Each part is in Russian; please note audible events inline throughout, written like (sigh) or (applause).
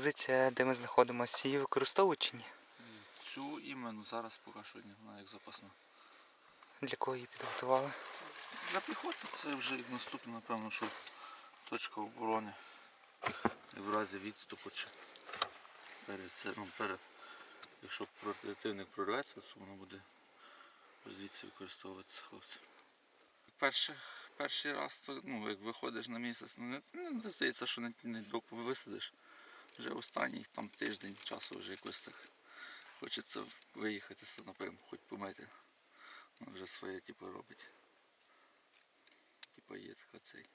позиція, де ми знаходимося, її використовують чи ні? Цю іменно зараз поки що не знаю, як запасна. Для кого її підготували? Для піхоти це вже наступне, напевно, що точка оборони. І в разі відступу чи перед це, ну, перед, якщо противник прорветься, то воно буде звідси використовуватися хлопцям. Перший, перший раз, то, ну, як виходиш на місяць, ну, не, не здається, що не, не висадиш. Вже останній там тиждень часу вже якось так хочеться виїхати, напевно, хоч помити. Воно вже своє типу робить. Типа є така цей.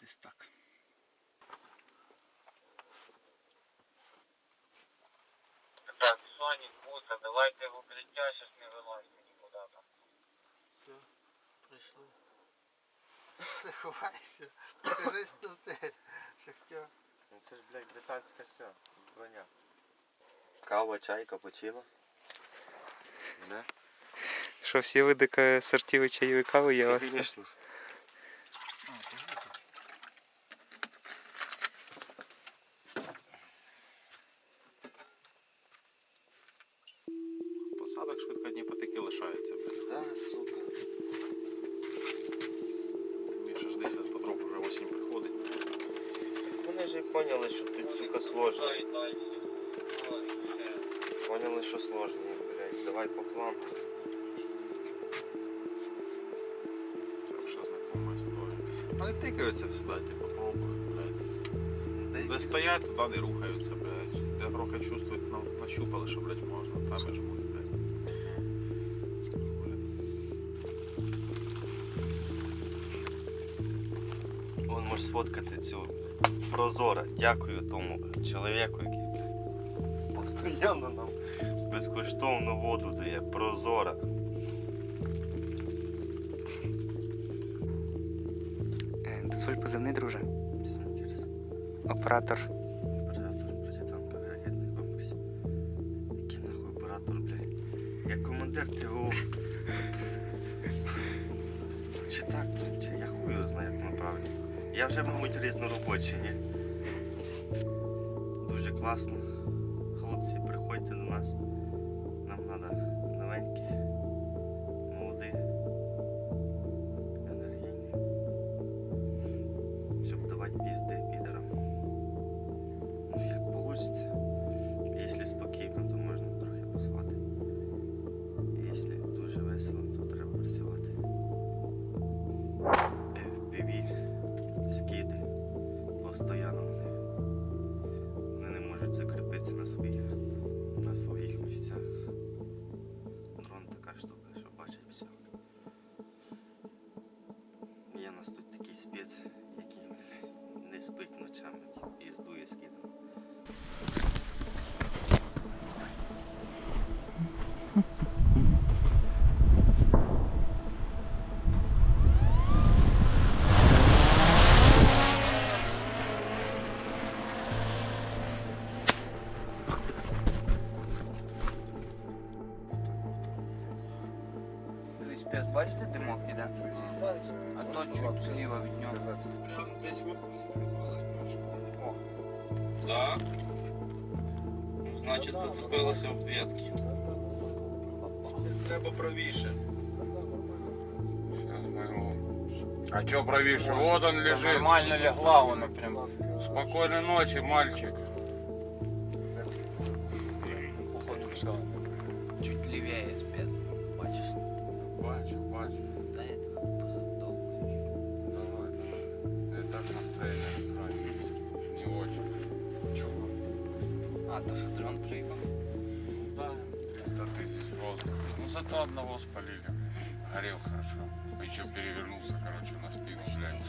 Десь так. Так, Сонік, Буса, давайте в укриття, щас не вилазьте Не ховайся. На те, шахтер. Ну це ж, блядь, британська вся броня. Кава, чай, капучино. Да? Що всі види ка- сортів і кави є у вас? Звісно. поняли, що тут, сука, сложно. Ой, ой, ой, ще. Поняли, що сложно, блядь. Давай по плану. Це вже знакома історія. Вони тикаються всі, типу, пробують, блядь. Де стоять, туди не рухаються, блядь. Де трохи чувствують, на- нащупали, що, блядь, можна, там і жмуть, Можеш сфоткати цю прозора. Дякую тому чоловіку, який, постійно нам безкоштовну воду дає. Прозора. Е, Дозволь позивний, друже. Оператор. Оператор протитанкових ракетних комплексів. Який нахуй оператор, блядь? Я командир ТГУ. Чи так, блядь, чи я хуй знаю, як правильно. Я вже, мабуть, різноробочий, ні? Дуже класно. Хлопці, приходьте до нас. постійно в них. Вони не можуть закріпитися на своїх, А то чуть зліва від нього. Десь О. Да. Значить, зацепилося в ветки. Треба правіше. А чё правише? Вот он Та лежит. Нормально лягла воно прям. Спокойной ночи, мальчик.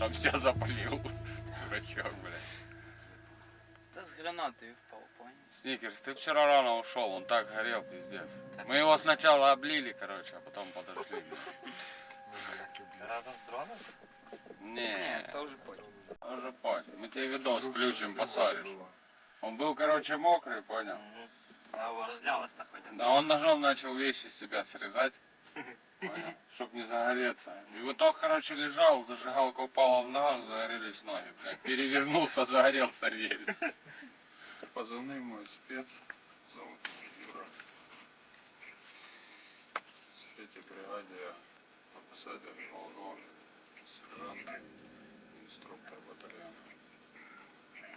Сам себя запалил. Дурачок, блядь. Та з гранатою впав, понял? Сникерс, ты вчера рано ушел, он так горел, пиздец. Мы его сначала облили, короче, а потом подожгли. Разом з дроном? Не, то вже понял. уже понял. Мы тебе видос включим, посадишь. Он был, короче, мокрый, понял? А розлялась нахуй. Да он ножом начал вещи с себя срезать. (laughs) Понял? чтоб не загореться. И вот так, короче, лежал, зажигалка упала в ногу, загорелись ноги, блядь. Перевернулся, загорелся рельс. Позывной мой спец, зовут Юра. В третьей бригаде я пописатель полковник, сержант, інструктор батальйону.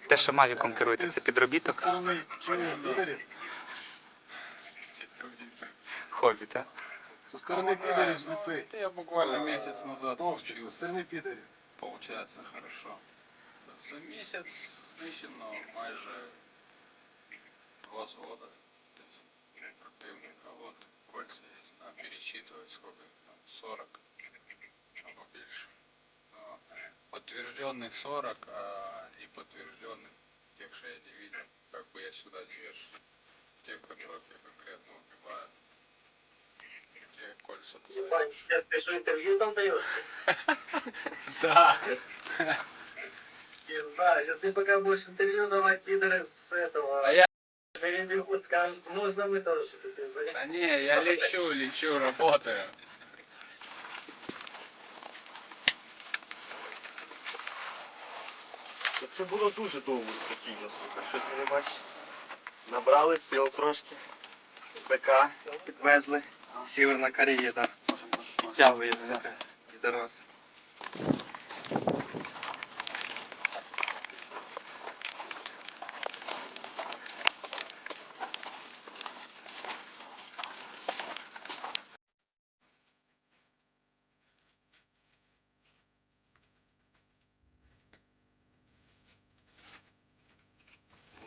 Те, що мавіком керуєте, це підробіток? Сторони чуєш, підарів? Хобі, так? Со сторони підарів зліпи. Это я буквально месяц назад Товчи, со учился. сторони підарів. Получается хорошо. За месяц знищено майже два взвода десь противника. Вот кольца есть. Надо пересчитывать сколько их там, 40 або більше. Но Подтвержденных 40, а неподтвержденных, тех, что я не видел, как бы я сюда не вешал. Тех, которых я конкретно убиваю. Те кольца туда. сейчас ты что, интервью там даешь? (laughs) Да. Пизда, сейчас ты пока будешь интервью давать, пидоры с этого... А я- Перебегут, скажут, можно мы тоже что-то пизда. Да не, я лечу, лечу, работаю. Це було дуже довго спокійно, сука. Щось не бачиш. Набрали сил трошки. БК підвезли. Сіверна Корея, так. Підтягує, сука. Підарас.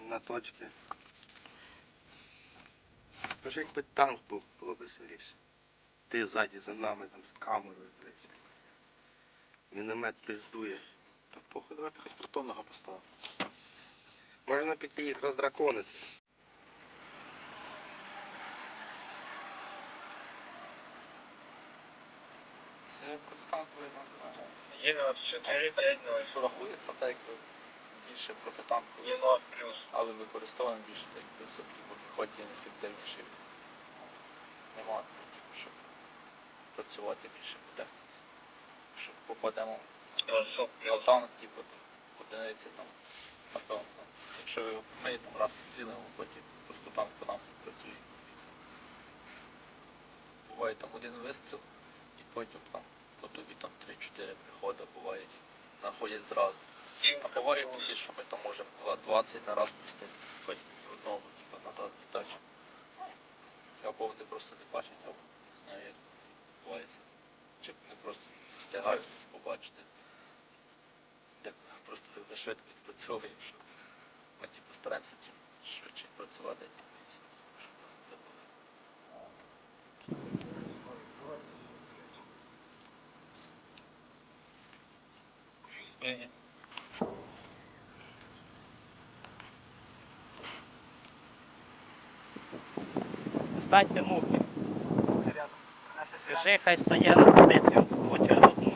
На точці. Тож якби танк був, було б веселіше. Ти ззаді за нами там з камерою, блядь. Міномет пиздує. Та похуй, давайте хоч картонного поставимо. Можна піти їх роздраконити. Це протитанковий бомбардир. Є 4-5-0. Що рахується так, якби більше протитанковий, Єно плюс. але використовуємо більше так відсотків, бо піхоті ефективніший. Нема, типу, щоб працювати більше по техніці. Щоб попадемо Красок на танк, типу, одиниці там, напевно. там. Якщо ми там раз стрілимо, потім просто танк по нам працює. Буває там один вистріл, і потім там по тобі там 3-4 приходи бувають, находять зразу. А буває такі, що ми там можемо 20 на раз пустити, ні одного, типу, назад віддачу. Або вони просто не бачать, або не знаю, як відбувається. Чи вони просто встигають нас побачити. Як просто так за швидко відпрацьовуємо, що ми типу, стараємося чим швидше працювати, щоб нас не забули. Станьте муки. Скажи, хай стає на позицію одну.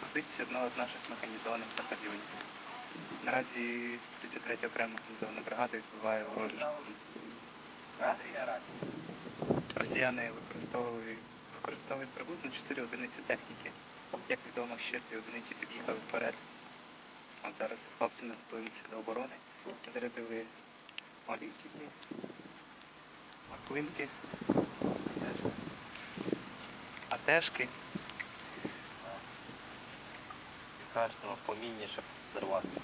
позиції одного з наших механізованих батальйонів. Наразі 33 окрема механізована бригада відбуває ворожу. Росіяни використовують, використовують приблизно 4 одиниці техніки. Як відомо, ще дві одиниці під'їхали вперед. Зараз хлопцями готуємося до оборони. Зарядили олівчики, маклинки, атешки. Кажемо по міні, щоб взорватися.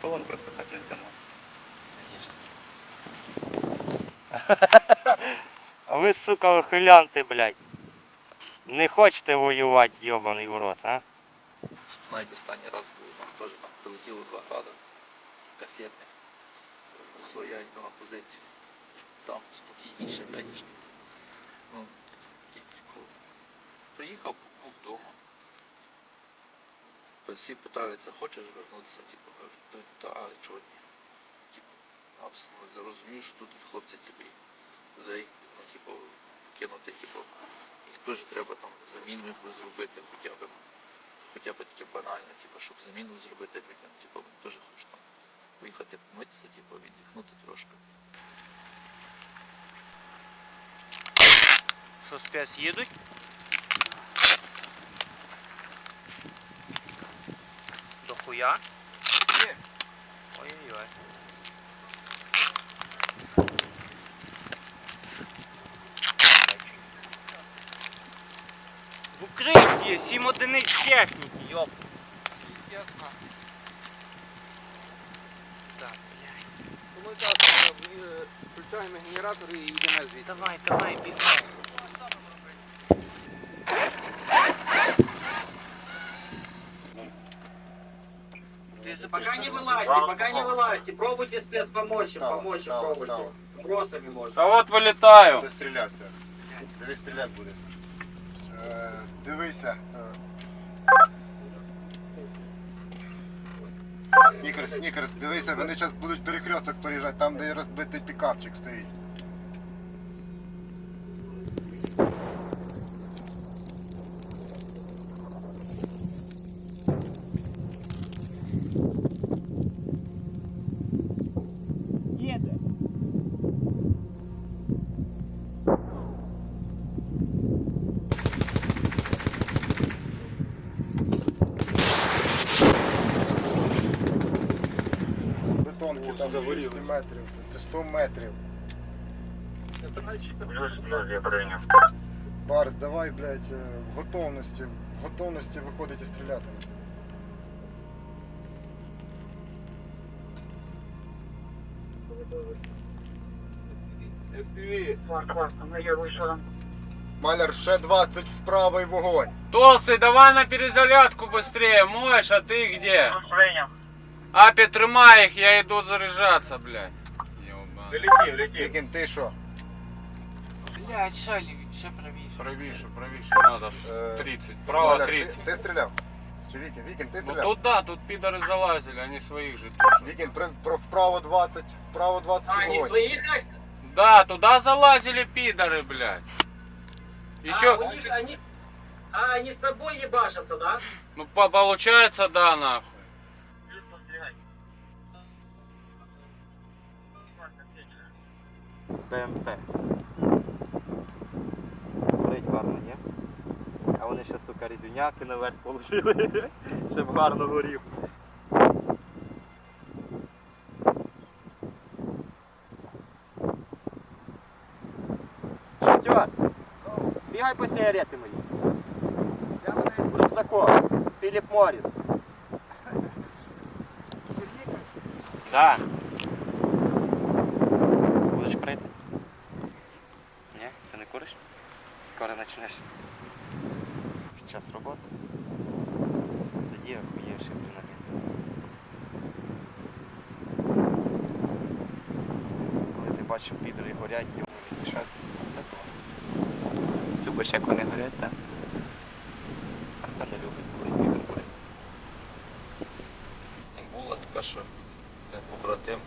Полон просто так не здамо. (laughs) А ви, сука, ухилянти, блядь. Не хочете воювати, йобаний в рот, а? Навіть останній раз був, у нас теж там прилетіло два града касетних. Стоять на позицію. Там спокійніше, блядь, ніж тут. Ну, такий прикол. Приїхав, був вдома. Всі питаються, хочеш вернутися? Типу, кажу, та, та а чого ні? Типу, абсолютно розумію, що тут хлопці тобі людей, ну, типу, кинути, типу, теж треба там заміну якусь зробити, хоча б хоча б таке банальне, типу, щоб заміну зробити людям, типу, вони теж хочуть там поїхати помитися, типу, віддихнути трошки. Що, з 5 їдуть? До хуя? Ой-ой-ой. В укритті 7 одиниць техніки, йоп. Естественно. Так, блядь. Ми зараз включаємо генератор і йдемо звідси. Давай, давай, бігай. Ты за- Пока не вылазьте, пока не вылазьте. Пробуйте спецпомочь, Встал, помочь, встал, пробуйте. встал. Сбросами можно. Та от вилітаю. Буде стрілятися. Дивись, стріляти буде. Дивися. Снікер, снікерс, дивися, вони зараз будуть перехресток проїжджати, там де розбитий пікапчик стоїть. Бетонки там 200 метрів, це 100 метрів. Плюс, плюс, я прийняв. Барс, давай, блядь, е, в готовності, в готовності виходить і стріляти. Марк, Марк, там я вийшов. Маляр, ще 20 вправо і вогонь. Толстый, давай на перезарядку быстрее, можешь, а ты где? Плюс прийняв. Апи, тримай их, я иду заряжаться, блядь. Ёбан. Летів, летів. Вікін, ти що? Блядь, ще ліві, ще правіше. Правіше, правіше надо. Е, 30. Право Маляр, 30. Ти, ти стріляв? Чи Вікін? Вікін, ти Ну стріляв? тут да, тут пидоры залазили, они своих же тушат. Вікін, про, про вправо 20, вправо 20 А, і не вогонь. своих, Настя? Да, туда залазили пидоры, блядь. Еще, А, у них, они, а, они с собой ебашатся, да? ну по- получается, да, нахуй. БМП. Горить гарно, ні? А вони ще, сука, різюняки наверх положили, (laughs) щоб гарно горів. Шатер, бігай по сигарети мої. Я мене Рюкзаком. Філіп Моріс. Да. Будеш курити? Ні? Ти не куриш? Скоро почнеш. Під час роботи? Тоді охуєш адреналін. Коли ти бачиш підри горять, йому віддишатися, це класно. Любиш, як вони горять, так? А хто не любить, коли підри горять? І була така, що е, побратим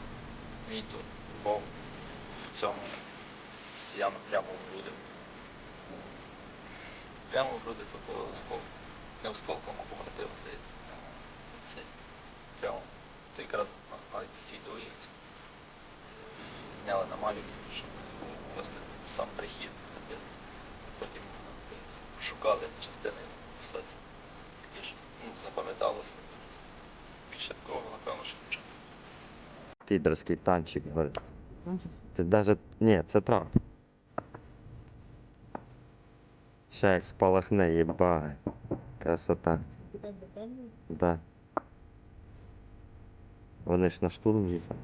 мій тут був в цьому сіяно прямо в груди. Прямо в груди такого оскол. Не осколком, а побратим, здається. Це прямо. То якраз на складі відео їх це. Зняли на малюк, що просто сам прихід. Потім е, шукали частини все це. Такі ж, ну, запам'яталося. Більше такого, напевно, що нічого. Підерський танчик, говорить. Це даже. Ні, це трап. Ща як спалахне, їба. Красота. Да. Вони ж на штурм їдуть.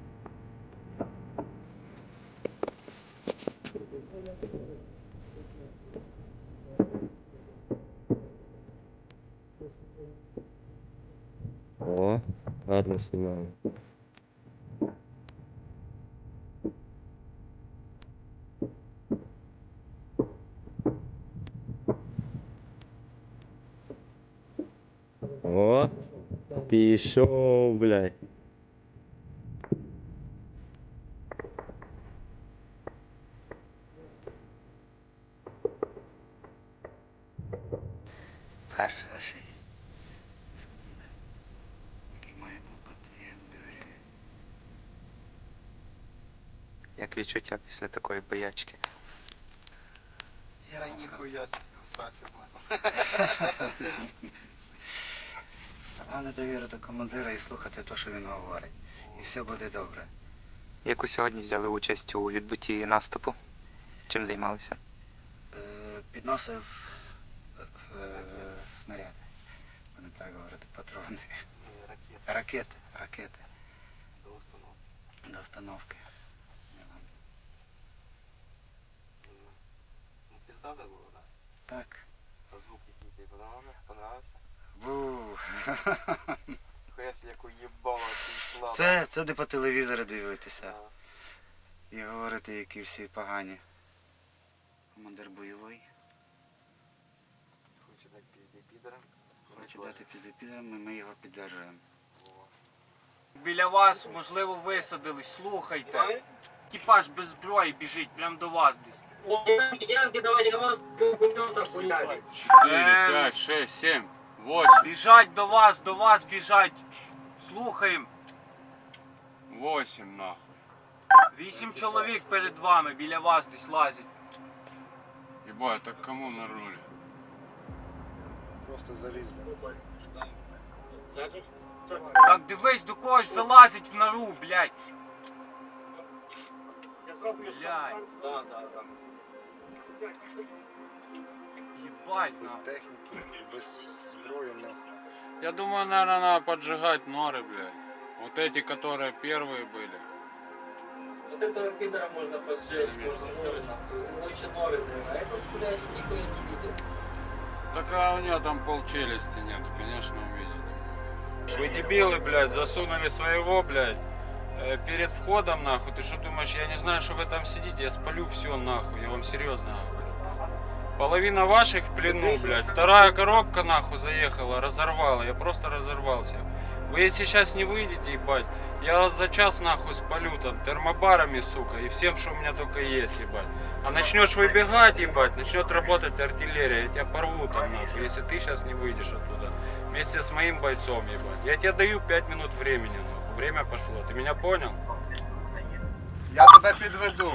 О, гарно знімаю. О, пішов, блядь. такої боячки? Я ніхуя стацію Головне довірити командира і слухати те, що він говорить. І все буде добре. Яку сьогодні взяли участь у відбутті наступу? Чим займалися? Е, Підносив е, снаряди. Будемо так говорити, патрони. Ракети. Ракети. До установки. До установки. Пізда було, так? Так. А звук який тобі понравився? Бу. Себе, як уїбало слава. Це, це де по телевізору дивитися. І говорити, які всі погані. Командир бойовий. Хоче дати пізді підерам. Хоче дати під підрами, ми його піддержуємо. Біля вас, можливо, висадились, слухайте. Екіпаж без зброї біжить прямо до вас десь. О, Янки, давайте команду хуяли. 4, Эм. 5, 6, 7, 8. Біжать до вас, до вас біжать. Слухаємо. 8 нахуй. Вісім чоловік перед вами, біля вас десь лазять. Ебать, так кому на руле? Просто залізли. Так дивись, до когось залазять в нору, блядь. Блядь. Єбать, Без нахуй. техніки, без зброї, нахуй. Я думаю, наверное, надо поджигать норы, блядь. Вот эти, которые первые были. Вот этого пидора можно поджечь, можно норы, нахуй. Лучше норы, блин. А этот, блядь, никто и не видит. Так а у него там пол челюсти нет, конечно, увидели. Вы дебилы, блядь, засунули своего, блядь, э, перед входом, нахуй. Ты что думаешь, я не знаю, что вы там сидите, я спалю все, нахуй, я вам серьезно говорю. Половина ваших в плену, блядь. Вторая коробка, нахуй, заехала, разорвала. Я просто разорвался. Вы если сейчас не выйдете, ебать, я вас за час, нахуй, спалю там термобарами, сука, и всем, что у меня только есть, ебать. А начнешь выбегать, ебать, начнет работать артиллерия, я тебя порву там, нахуй, если ты сейчас не выйдешь оттуда. Вместе с моим бойцом, ебать. Я тебе даю 5 минут времени, нахуй. Время пошло. Ты меня понял? Я тебе підведу.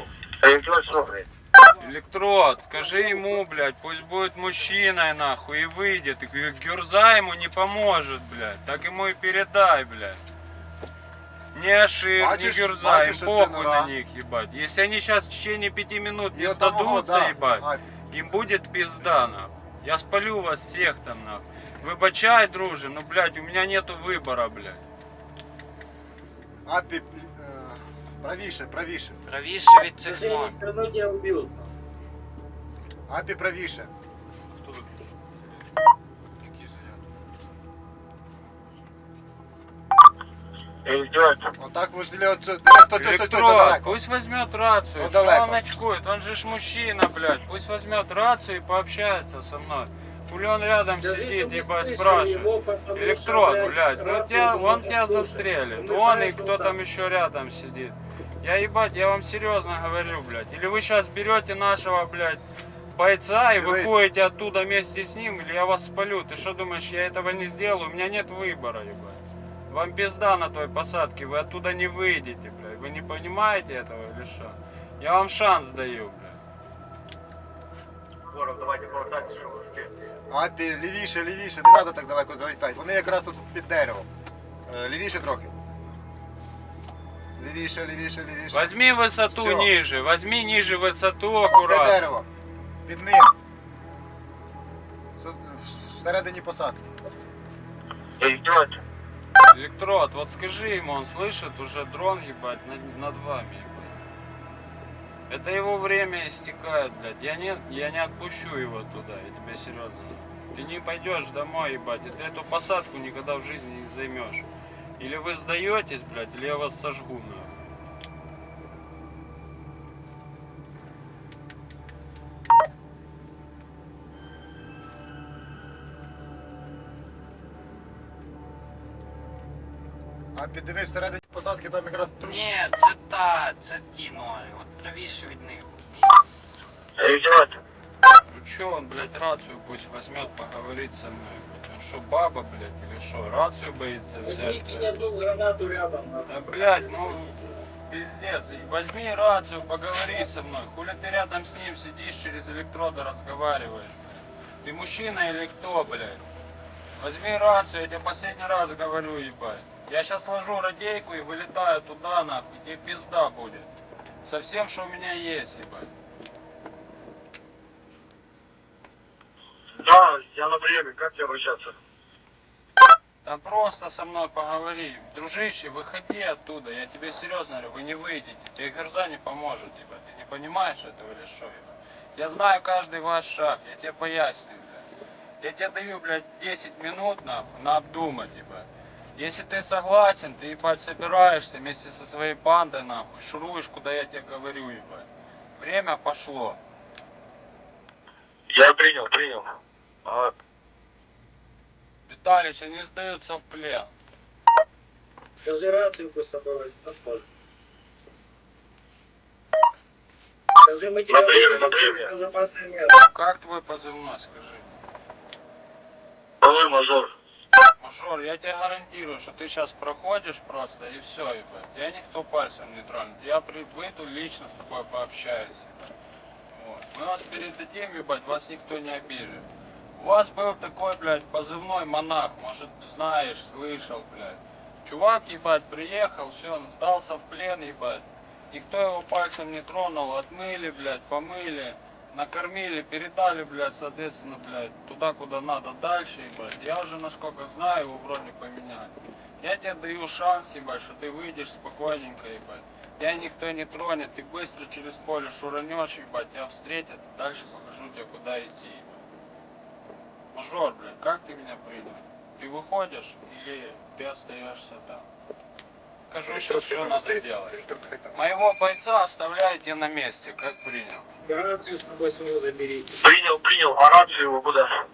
Электрод, скажи ему, блядь, пусть будет мужчиной, нахуй, и выйдет. И Гюрза ему не поможет, блядь. Так ему и передай, блядь. Не Ашир, не Гюрза, бачишь, им что похуй нора. на них, ебать. Если они сейчас в течение пяти минут не сдадутся, да. ебать, А, им будет пизда, нахуй. Я спалю вас всех там, нахуй. Выбачай, друже, ну, блядь, у меня нету выбора, блядь. Апі, е, правіше, правіше. Правіше від цих Скажи, ног. они страну тебя убьют. Апі, правіше. Отак возле оцю. Стой, стой, стой, стой, стой, Электрод, далеко. пусть возьмет рацию. Ну, Что далеко. он очкует? Он же ж мужчина, блядь. Пусть возьмет рацию и пообщается со мной. Хули он рядом Скажи, сидит, ебать, слышали спрашивает. его, что, блядь, ну тебя, он тебя застрелит. Он и кто там еще рядом сидит. Я ебать, я вам серьезно говорю, блядь. Или вы сейчас берете нашего, блядь, бойца и Дивись. выходите оттуда вместе с ним, или я вас спалю. Ты что думаешь, я этого не сделаю? У меня нет выбора, ебать. Вам пизда на той посадке, вы оттуда не выйдете, блядь. Вы не понимаете этого или что? Я вам шанс даю, блядь Ворог, давайте повертатися, щоб ви встигли. Апі, лівіше, лівіше, не треба так далеко залітати. Вони якраз тут під деревом. Е, Лівіше трохи. Лівіше, лівіше, лівіше. Возьми высоту Всё. ниже, возьми ниже высоту Це аккуратно. дерево. Під ним. Со- Всередині посадки. Электрод, вот скажи ему, он слышит уже дрон, ебать, над, над вами, ебать. Это его время истекает, блядь. Я не, я не отпущу его туда, я тебе серьезно. говорю. Ты не пойдешь домой, ебать, и ты эту посадку никогда в жизни не займешь. Или вы сдаетесь, блядь, или я вас сожгу, нахуй. Апі, дивись, всередині посадки там якраз Ні, це та, це ті ноги. Правіше від них. Ну чё он, блядь, рацию пусть возьмет, поговорит со мной, блядь. Он что, баба, блядь, или что? Рацию боится взять, Возьми блядь? одну гранату рядом. Да, блядь, ну, Пиздец. И Возьми рацию, поговори со мной. Хули ты рядом с ним сидишь, через электроды разговариваешь. Ты мужчина или кто, блядь? Возьми рацию, я тебе последний раз говорю, ебать. Я сейчас ложу радейку и вылетаю туда, нахуй. Тебе пизда будет. Со всем, что у меня есть, ебать. Да, я на приеме, как тебе обращаться? Да просто со мной поговори. Дружище, выходи оттуда. Я тебе серьезно говорю, вы не выйдете. Тебе Герза не поможет, ебать. Ты не понимаешь этого или что, ебать? Я знаю каждый ваш шаг, я тебе поясню, блядь. Я тебе даю, блядь, 10 минут, нахуй, на обдумать, ебать. Если ты согласен, ты, ебать, собираешься вместе со своей бандой, нахуй, шуруешь, куда я тебе говорю, ебать. Время пошло. Я принял, принял. А, Виталич, они сдаются в плен. Скажи рацию пусть с собой возьмет, позже. Скажи материал место. Как твой позывной, скажи? Полой мажор. Мажор, я тебе гарантирую, что ты сейчас проходишь просто и все, ебать. Я никто пальцем не тронет. Я выйду лично с тобой пообщаюсь. Вот. Мы вас передадим, ебать, вас никто не обижит. У вас был такой, блядь, позывной монах, может, знаешь, слышал, блядь. Чувак, ебать, приехал, все, сдался в плен, ебать. Никто его пальцем не тронул, отмыли, блядь, помыли, накормили, передали, блядь, соответственно, блядь, туда, куда надо дальше, ебать. Я уже, насколько знаю, его вроде поменяли. Я тебе даю шанс, ебать, что ты выйдешь спокойненько, ебать. Тебя никто не тронет, ты быстро через поле шуранешь, ебать, тебя встретят, и дальше покажу тебе, куда идти, ебать. Мажор, блядь, как ты меня принял? Ты выходишь или ты остаешься там? Скажу сейчас, что надо делать. Моего бойца оставляйте на месте, как принял. Рацию с собой свою заберите. Принял, принял. А рацию его куда?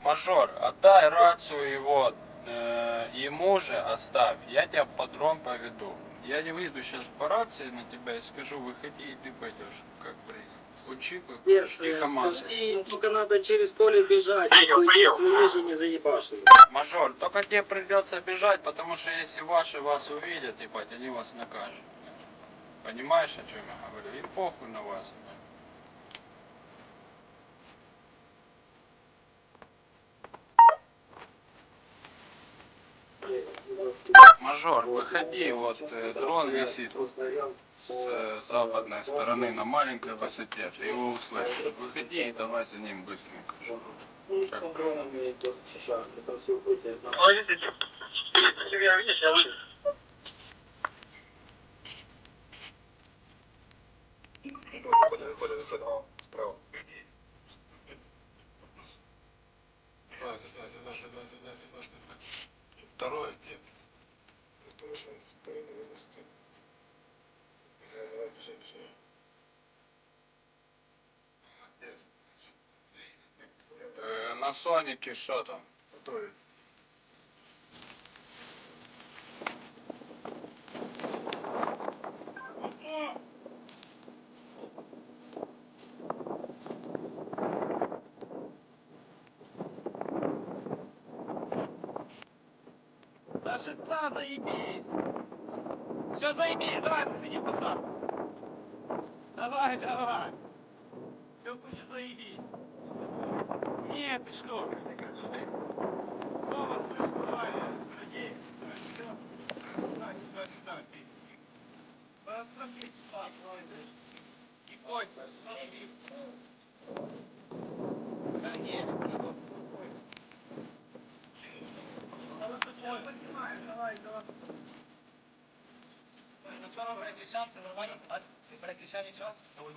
Мажор, отдай рацию его, э, ему же оставь, я тебя по дрон поведу. Я не выйду сейчас по рации на тебя и скажу, выходи, и ты пойдешь, как принял. Учи, почти команду. Скажи, им только надо через поле бежать. Принял, Никто принял. свои же не заебашит. Мажор, только тебе придется бежать, потому что если ваши вас увидят, ебать, они вас накажут. Понимаешь, о чем я говорю? И похуй на вас. Мажор, выходи, вот э, дрон висит с западной стороны на маленькой высоте, ты его услышишь. Выходи и давай за ним быстренько. Как правильно? На Сонике что там? Готові. Саша, да, заебись. Все, заебись, давай, заходи посад. Давай, давай. Все будет заебись. Нет, что? Сначала переключаемся, нормально, а ты переключай ничего? Давай.